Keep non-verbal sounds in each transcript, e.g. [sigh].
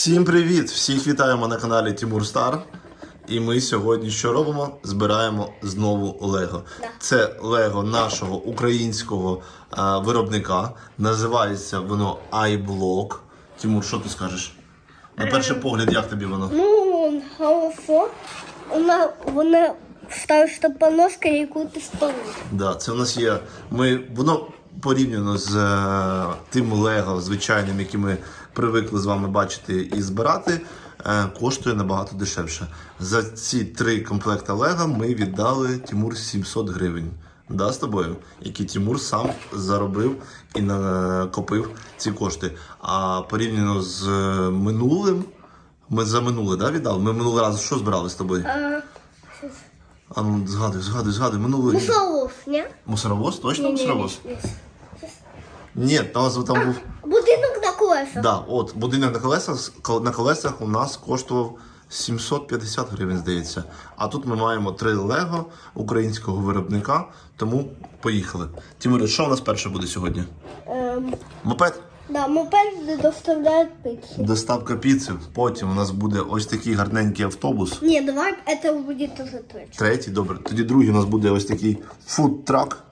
Всім привіт! Всіх вітаємо на каналі Тимур Стар. І ми сьогодні що робимо? Збираємо знову Лего. Це Лего нашого українського а, виробника. Називається воно iBlock. Тимур, що ти скажеш? На перший погляд, як тобі воно? Ну, хорошо. Вона, вона старша поноска, яку ти спалив. Да, це у нас є. Ми воно порівняно з е, тим Лего звичайним, який ми привикли з вами бачити і збирати, е, коштує набагато дешевше. За ці три комплекти Лего ми віддали Тимур 700 гривень. Да, з тобою, які Тимур сам заробив і накопив ці кошти. А порівняно з е, минулим, ми за минуле да, віддали. Ми минулий раз що збирали з тобою? А, А ну згадуй, згадуй, згадуй. Минулий мусоров, ні? мусоровоз? Точно Ні, ні, мусоровоз? ні. Ні, там, там був. Будинок на колесах. Да, от будинок на колесах на колесах у нас коштував 750 гривень, здається. А тут ми маємо три Лего українського виробника, тому поїхали. Тимур, що у нас перше буде сьогодні? Ем, Мопед? да, мопед де доставляють пиццу. Доставка піци. Потім у нас буде ось такий гарненький автобус. Ні, давай це буде уже третє. Третій, добре. Тоді другий у нас буде ось такий фудтрак.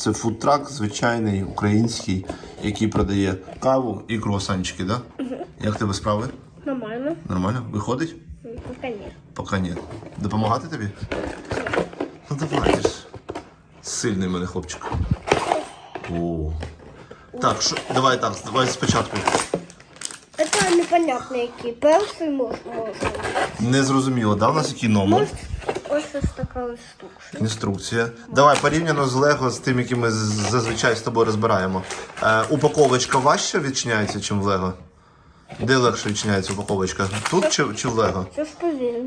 Це фудтрак звичайний український, який продає каву і круасанчики, да? Як тебе справи? Нормально. Нормально? Виходить? М, Пока ні. Поки ні. Допомагати тобі? Ну давай ти ж. Сильний в мене хлопчик. О. Так, що, давай так, давай спочатку. Це непонятно який. Перший мож може. Не зрозуміло, да, у нас який номер? Ось ось така штука. Інструкція. Давай порівняно з Лего, з тим, який ми зазвичай з тобою розбираємо. Е, упаковочка важче відчиняється, ніж в Лего? Де легше відчиняється упаковочка? Тут чи, чи в Лего? Це ж повільно.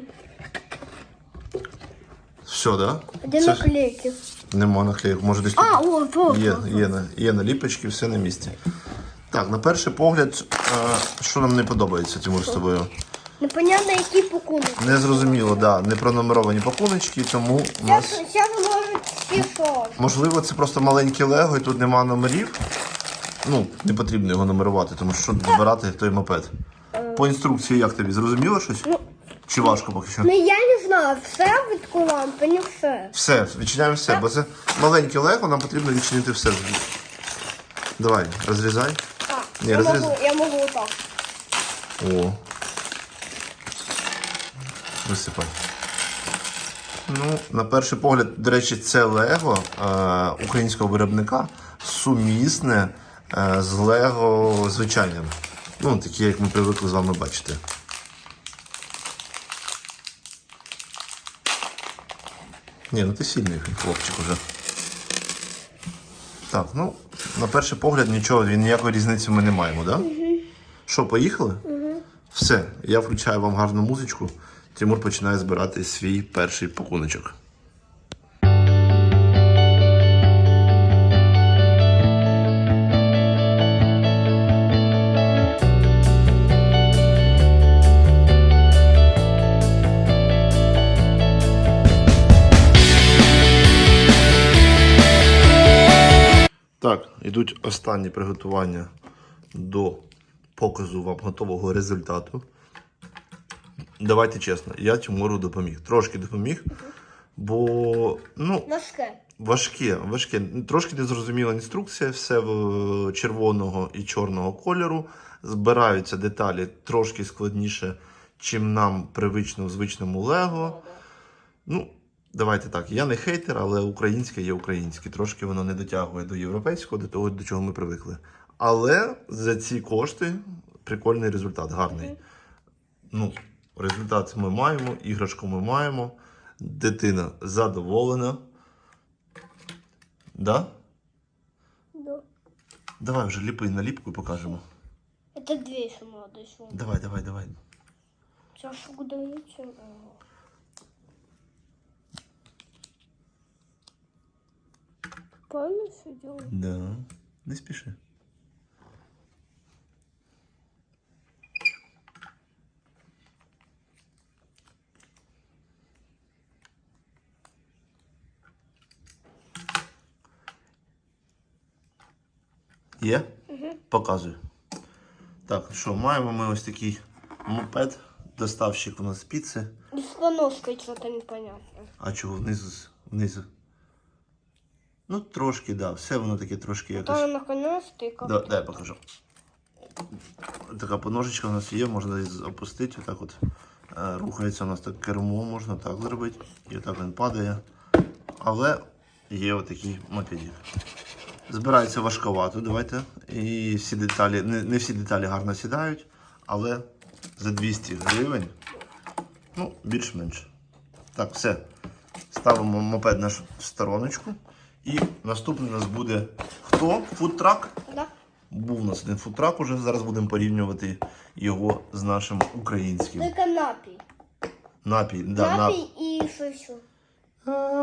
Все, да? Де Це ж- наклейки? Нема наклеїк, може десь тут. А, о, о, Є, о. є, на- є наліпочки, все на місці. Так, на перший погляд, е, що нам не подобається, Тимур, з тобою? Непонятно який пакунок. Не зрозуміло, да, не пронумеровані пакуночки, тому у нас. Зараз, може. Можливо, це просто маленьке лего і тут нема номерів. Ну, не потрібно його нумерувати, тому що щоб збирати той мопед. По інструкції як тобі? Зрозуміло щось? Чи важко поки що? Ну я не знаю, все від лампи, не все. Все, відчиняємо все, бо це маленьке лего, нам потрібно відчинити все. Давай, розрізай. А, Ні, я, розріз- можу, я можу отак. О. Висипай. Ну, на перший погляд, до речі, це Лего е, українського виробника сумісне е, з Лего звичайним. Ну, такі, як ми привикли з вами бачити. Ні, ну ти сильний хлопчик уже. Так, ну, на перший погляд нічого, ніякої різниці ми не маємо, так? Да? Що, поїхали? Угу. Все, я включаю вам гарну музичку. Тимур починає збирати свій перший пакуночок. Так, йдуть останні приготування до показу вам готового результату. Давайте чесно, я Тимуру допоміг. Трошки допоміг, бо ну, Важке. важке, важке. Трошки незрозуміла інструкція, все в червоного і чорного кольору. Збираються деталі трошки складніше, чим нам привично в звичному Лего. Ну, давайте так. Я не хейтер, але українське є українське. Трошки воно не дотягує до європейського, до того, до чого ми привикли. Але за ці кошти прикольний результат, гарний. Ну, результат ми маємо, іграшку ми маємо. Дитина задоволена. Да? Да. Давай вже ліпи наліпку і покажемо. Это две еще надо еще. Давай, давай, давай. Сейчас куда идти? Правильно все делаю? Да. Не спіши. Є? Угу. Показую. Так, що, маємо ми ось такий мопед, доставщик у нас піци. Поноской что-то непонятно. А чого внизу? Внизу. Ну, трошки, да. Все воно таке трошки якось. Там наконец-то и как Да, дай я покажу. Така поножечка у нас є, можна її опустити, отак от е, рухається у нас так кермо, можна так зробити. І отак він падає. Але є отакий мопедик. Збирається важковато, давайте. І всі деталі, не, не всі деталі гарно сідають, але за 200 гривень, ну, більш-менш. Так, все. Ставимо мопед наш в стороночку. І наступний у нас буде хто? Фудтрак. Да. Був у нас один фудтрак уже. Зараз будемо порівнювати його з нашим українським. Только напий. Напій. Да, на... напий и что еще?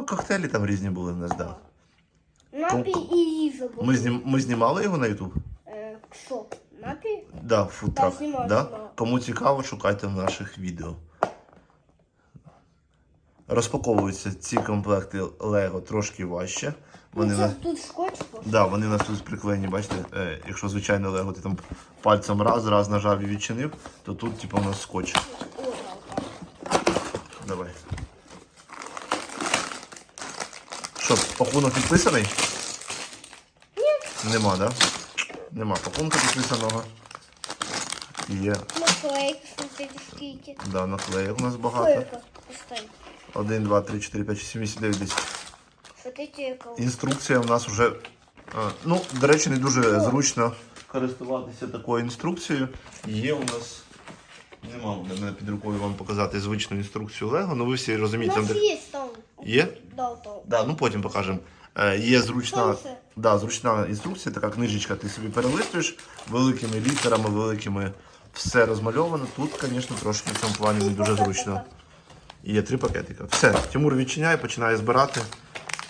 Коктейлі там різні були в нас, да. Напий и риза был. Ми, знім... Ми знімали його на YouTube? Э, что? Напий? Да, фудтрак. Да, знімали, да? знімали. Кому цікаво, шукайте в наших відео. Розпаковуються ці комплекти Lego трошки важче. Вони, ну, на... что, тут скотч был? да, вони у нас тут приклеєні, бачите, е, якщо звичайно Лего ти там пальцем раз, раз нажав і відчинив, то тут типу у нас скотч. О, да, да. Давай. Що, пакунок підписаний? Ні. Нема, да? Нема пакунка підписаного. Є, смотрите, скільки. да, наклеїв у нас багато. Сколько? Поставь. 1, 2, 3, 4, 5, 6, 7, 8, 9, 10. Смотрите, яка. Інструкція у нас вже. а, Ну, до речі, не дуже зручно користуватися такою інструкцією. Є у нас. Нема у мене під рукою вам показати звичну інструкцію Lego, ну ви всі У розумієте. нас там, де- є там. Є? Да. Да, ну потім покажемо. Е, є зручна, Сонце. да, зручна інструкція, така книжечка, ти собі перелистуєш великими літерами, великими все розмальовано. Тут, звісно, трошки в цьому плані не дуже зручно. І Є три пакетика. Все, Тимур відчиняє, починає збирати.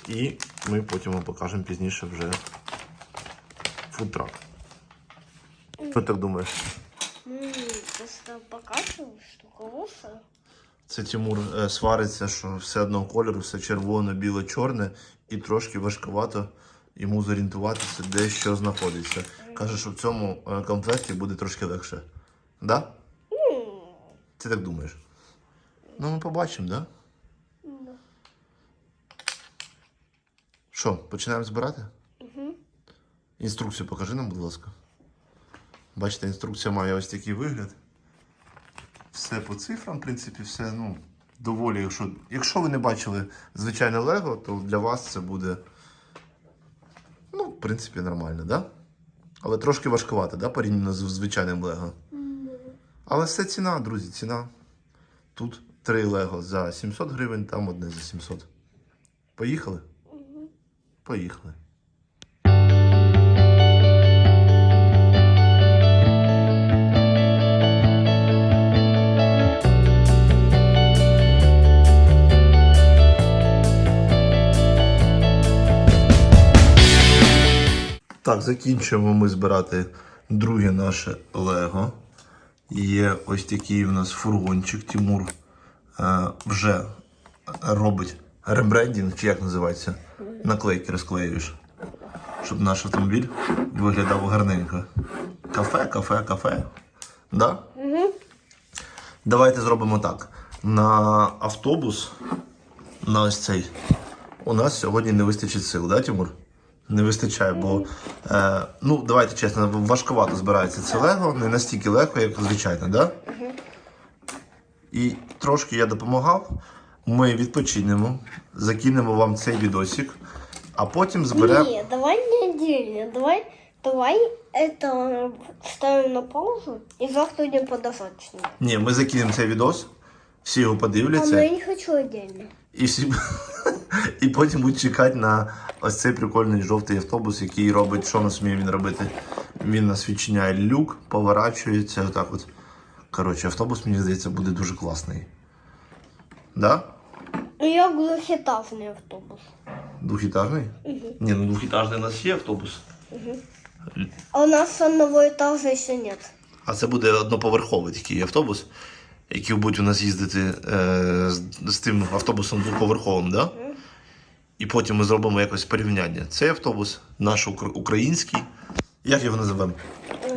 І ми потім вам покажемо пізніше вже фудтрак. Що ти так думаєш? М, Просто покачиваешь, что хорошее. Це Тимур е, свариться, що все одного кольору, все червоне, біле, чорне, і трошки важкувато йому зорієнтуватися, де що знаходиться. Каже, що в цьому е, комплекті буде трошки легше. Да? Ти так думаєш? Ну, ми побачимо, да? Що, починаємо збирати? Інструкцію покажи нам, будь ласка. Бачите, інструкція має ось такий вигляд. Все по цифрам, в принципі, все, ну, доволі. Якщо, якщо ви не бачили звичайне Лего, то для вас це буде, ну, в принципі, нормально, да? Але трошки важкувато, да, порівняно з звичайним Лего. Але все ціна, друзі, ціна. Тут три Лего за 700 гривень, там одне за 700. Поїхали? Поїхали. Так, закінчуємо ми збирати друге наше Лего. Є ось такий у нас фургончик. Тимур е, вже робить ребрендінг, чи як називається? Наклейки розклеюєш. Щоб наш автомобіль виглядав гарненько. Кафе, кафе, кафе. Да? Давайте зробимо так. На автобус, на ось цей, у нас сьогодні не вистачить сил, да, Тимур? Не вистачає, бо е, ну давайте чесно, важкувато збирається це Лего, не настільки легко, як звичайно, да? І трошки я допомагав. Ми відпочинемо, закинемо вам цей відосик, а потім зберемо. Не, давай не отдельно. Давай, давай это ставим на паузу и завтра продолжать с. Ні, ми закинемо цей відос, всі його А, подивляться. я не хочу отдельно І всі [laughs] і потім будуть чекати на ось цей прикольний жовтий автобус, який робить, що нас вміє він робити. Він нас відчиняє люк, поворачується. Отак от. Коротше, автобус, мені здається, буде дуже класний. Да? Ну, я двухэтажный автобус. Двухітажний? Ні, ну двухітажний у нас є автобус. А у нас одного этажа еще нет. А це буде одноповерховий такий автобус, який будуть у нас їздити е, з, з тим автобусом двоповерховим, да? І потім ми зробимо якось порівняння. Цей автобус, наш український. Як його називаємо?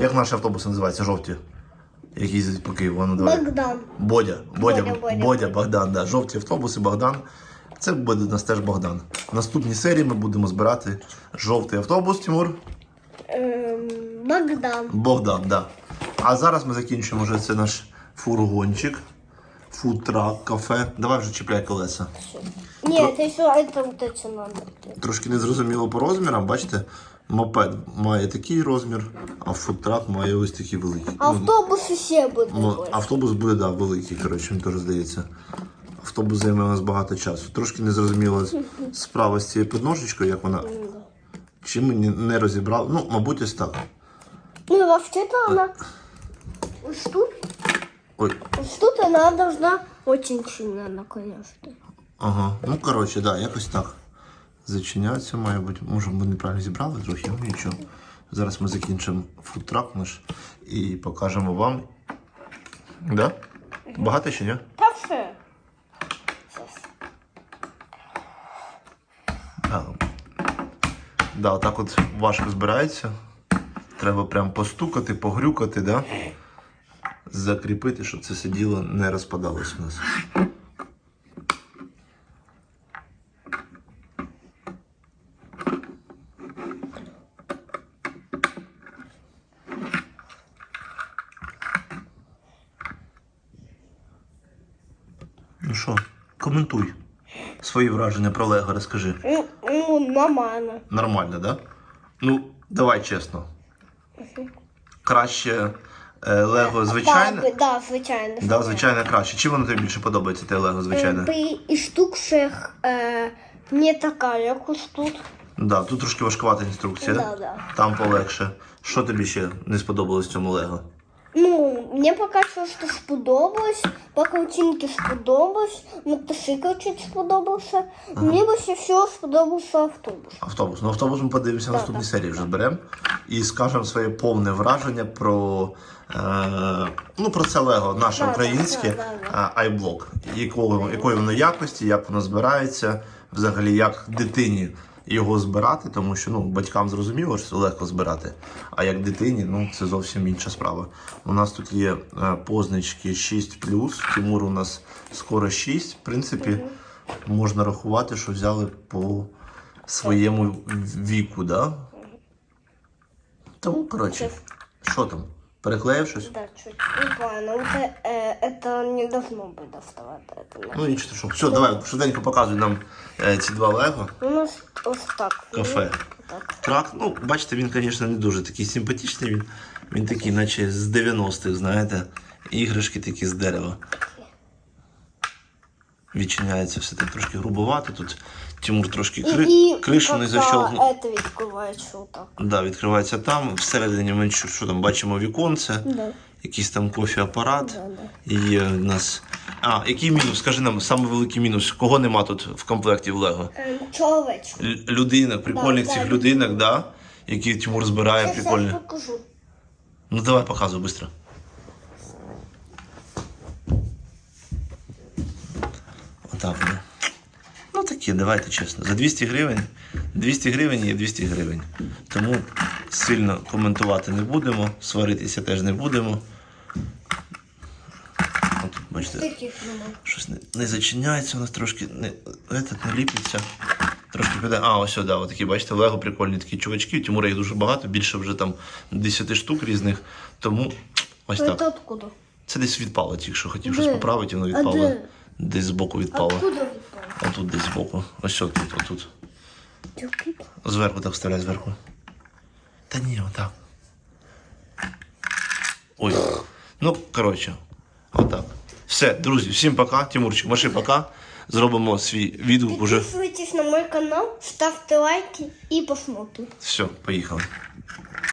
Як наші автобуси називаються? Жовті? Як їздить по Києву, ну давай. Богдан. Бодя, Бодя, Бодя, Бодя, Бодя. Богдан, да. жовті автобуси, Богдан. Це буде у нас теж Богдан. В наступній серії ми будемо збирати жовтий автобус, Тимур. Ем, Богдан. Богдан, да. А зараз ми закінчимо вже це наш фургончик. Фудтрак, кафе. Давай вже чіпляй колеса. Нет, еще это вот эти надо. Трошки незрозуміло по розмірам, бачите, мопед має такий розмір, а фудтрак має ось такий великий. Ну, Автобусы все будут. ну, больше. автобус буде, да, великий, коротше, мені теж здається. Автобус займе у нас багато часу. Трошки незрозуміла справа з цією підножечкою, як вона. Чи ми не- не розібрали? Ну, мабуть, ось так. Ну, и вообще-то она... Вот тут, Ой, тут она должна очень сильно наклоняться. ага. Ну, коротше, да, якось так. Зачиняється, має бути. Може, ми неправильно зібрали трохи, ну нічого. Зараз ми закінчимо фудтрак наш і покажемо вам. Да? Багато ще, ні? Кафе. Да. Да, отак от важко збирається. Треба прям постукати, погрюкати, да? Закріпити, щоб це сиділо, не розпадалось у нас. Ну що, коментуй свої враження про Лего, розкажи. Ну, ну, нормально. Нормально, да? Ну, давай чесно. Краще Лего звичайне. Так, да, звичайно. Да, звичайно краще. Чим воно тобі більше подобається, те Лего звичайне? При інструкціях е, не така, як ось тут. Да, тут трошки важкувата інструкція. Да, да. Там полегше. Що тобі ще не сподобалось в цьому Лего? Ну, мені поки що що сподобалось, по картинці сподобалось, мотоцикл чуть сподобався. Мені більше всього сподобався автобус. Автобус. Ну, автобус ми подивимося в наступній серії вже беремо. І скажемо своє повне враження про, е, ну, про це Лего, наше да, українське да, е, iBlock. Якого, якої воно якості, як воно збирається, взагалі як дитині його збирати, тому що ну, батькам зрозуміло, що це легко збирати. А як дитині, ну це зовсім інша справа. У нас тут є е, позначки 6 Тимур у нас скоро 6. В принципі, можна рахувати, що взяли по своєму віку, да? Тому, коротше, що там? Переклеїв щось? Да, чуть. Неправильно. Вот, э, это не должно быть доставать. Это Ну нічого, що. Все, давай, швиденько показуй нам е, ці два лего. У нас ось так. Кафе. Так. Трак, ну, бачите, він, звісно, не дуже такий симпатичний. Він, він такий, наче з 90-х, знаєте, іграшки такі з дерева. Відчиняється все так трошки грубовато. Тут Тимур трошки кри... І, кришу не защолкнув. Это відкривається отак. Да, відкривається там. Всередині ми що, що там бачимо віконце, Да. якийсь там кофе-апарат. Да, да. І в нас. А, який мінус? Скажи нам, самий великий мінус. Кого нема тут в комплекті в Лего? Чоловічок. Л- Людинок, прикольних Да, цих людинок, да? Які Тимур збирає покажу. Ну давай показуй швидко. Отак вони. Ну такі, давайте чесно. За 200 гривень. 200 гривень є 200 гривень. Тому сильно коментувати не будемо, сваритися теж не будемо. От, бачите, щось не, не зачиняється, у нас трошки не, этот, не ліпиться. Трошки піде. А, ось сюди, отакі, бачите, Лего прикольні такі чувачки. Тимура їх дуже багато, більше вже там 10 штук різних. Тому ось так. Це десь відпало, тільки що хотів щось поправити, воно відпало. Де? Десь збоку відпало. Откуда відпало? Отут десь збоку. Ось отут, отут. Зверху так вставляй зверху. Та ні, отак. Ой. Ну, коротше, отак. Все, друзі, всім пока. Тимурчик, маши пока. Зробимо свій відгук уже. Підписуйтесь на мой канал, ставте лайки і посмотрим. Все, поїхали.